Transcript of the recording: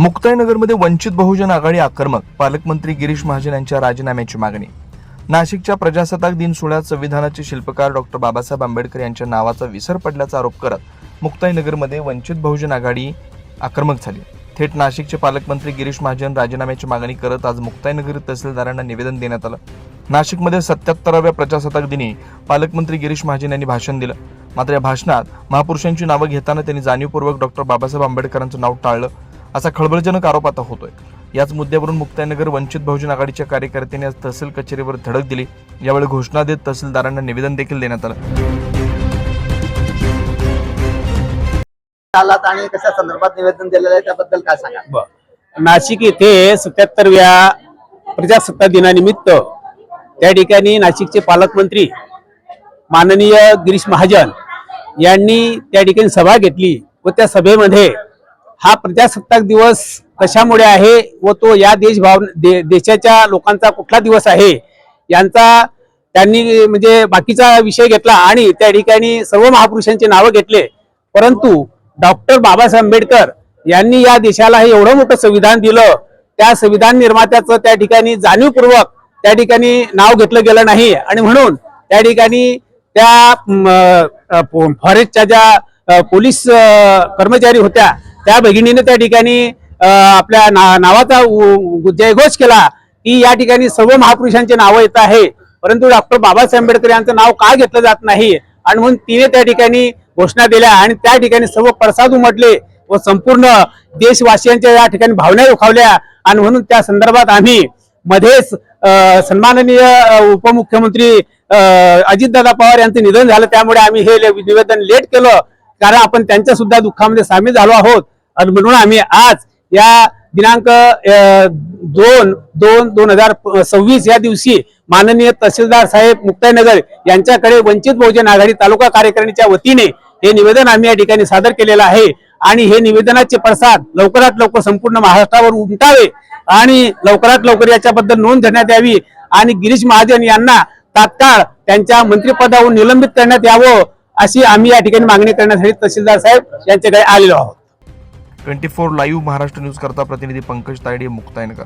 मुक्ताईनगरमध्ये वंचित बहुजन आघाडी आक्रमक पालकमंत्री गिरीश महाजन यांच्या राजीनाम्याची मागणी. नाशिकच्या प्रजासत्ताक दिन सोहळ्यात संविधानाचे शिल्पकार डॉक्टर बाबासाहेब आंबेडकर यांच्या नावाचा विसर पडल्याचा आरोप करत मुक्ताईनगरमध्ये वंचित बहुजन आघाडी आक्रमक झाली. थेट नाशिकचे पालकमंत्री गिरीश महाजन राजीनाम्याची मागणी करत आज मुक्ताईनगर तहसीलदारांना निवेदन देण्यात आलं. नाशिकमध्ये सत्याहत्तराव्या प्रजासत्ताक दिनी पालकमंत्री गिरीश महाजन यांनी भाषण दिलं. मात्र या भाषणात महापुरुषांची नावं घेताना त्यांनी जाणीवपूर्वक डॉक्टर बाबासाहेब आंबेडकरांचं नाव टाळलं. असा खळबळजनक आरोप आता होतोय. याच मुद्द्यावरून मुक्ताईनगर वंचित बहुजन आघाडीच्या कार्यकर्त्यांनी आज तहसील कचेरीवर धडक दिली. यावेळी घोषणा देत तहसीलदारांना निवेदन देखील देण्यात आलं. आणि कशा संदर्भात निवेदन दिलेलं आहे त्याबद्दल काय सांगा नाशिक येथे सत्याहत्तरव्या प्रजासत्ताक दिनानिमित्त त्या ठिकाणी नाशिकचे पालकमंत्री माननीय गिरीश महाजन यांनी त्या ठिकाणी सभा घेतली व त्या सभेमध्ये हा प्रजासत्ताक दिवस कशामुळे आहे व तो या देशभाव दे, देशाच्या लोकांचा कुठला दिवस आहे? यांचा त्यांनी म्हणजे बाकीचा विषय घेतला आणि त्या ठिकाणी सर्व महापुरुषांचे नावं घेतले. परंतु डॉक्टर बाबासाहेब आंबेडकर यांनी या देशाला हे एवढं मोठं संविधान दिलं त्या संविधान निर्मात्याचं त्या ठिकाणी जाणीवपूर्वक त्या ठिकाणी नाव घेतलं गेलं नाही. आणि म्हणून त्या ठिकाणी त्या फॉरेस्टच्या ज्या पोलीस कर्मचारी होत्या त्या भगिनीने त्या ठिकाणी आपल्या ना- नावाचा उ- उ- जयघोष केला की या ठिकाणी सर्व महापुरुषांचे नावं येत आहे. परंतु डॉक्टर बाबासाहेब आंबेडकर यांचं नाव का घेतलं जात नाही? आणि म्हणून तिने त्या ठिकाणी घोषणा दिल्या आणि त्या ठिकाणी सर्व प्रसाद उमटले व संपूर्ण देशवासियांच्या या ठिकाणी भावना उखावल्या. आणि म्हणून त्या संदर्भात आम्ही मध्येच सन्माननीय उपमुख्यमंत्री अजितदादा पवार यांचं निधन झालं. त्यामुळे आम्ही हे निवेदन लेट केलं. कारण आपण त्यांच्या सुद्धा दुःखामध्ये सामील झालो आहोत. आणि म्हणून आम्ही आज या दिनांक दोन दोन दोन हजार सव्वीस या दिवशी माननीय तहसीलदार साहेब मुक्ताईनगर यांच्याकडे वंचित बहुजन आघाडी तालुका कार्यकारिणीच्या वतीने हे निवेदन आम्ही या ठिकाणी सादर केलेलं आहे. आणि हे निवेदनाचे प्रसाद लवकरात लवकर संपूर्ण महाराष्ट्रावर उमटावे आणि लवकरात लवकर याच्याबद्दल नोंद घेण्यात यावी. आणि गिरीश महाजन यांना तात्काळ त्यांच्या मंत्रिपदावरून निलंबित करण्यात यावं अशी आम्ही या ठिकाणी मागणी करण्यासाठी तहसीलदार साहेब यांच्याकडे आलेलो आहोत. Twenty four live Maharashtra news करता प्रतिनिधी पंकज तायडे मुक्तायनकर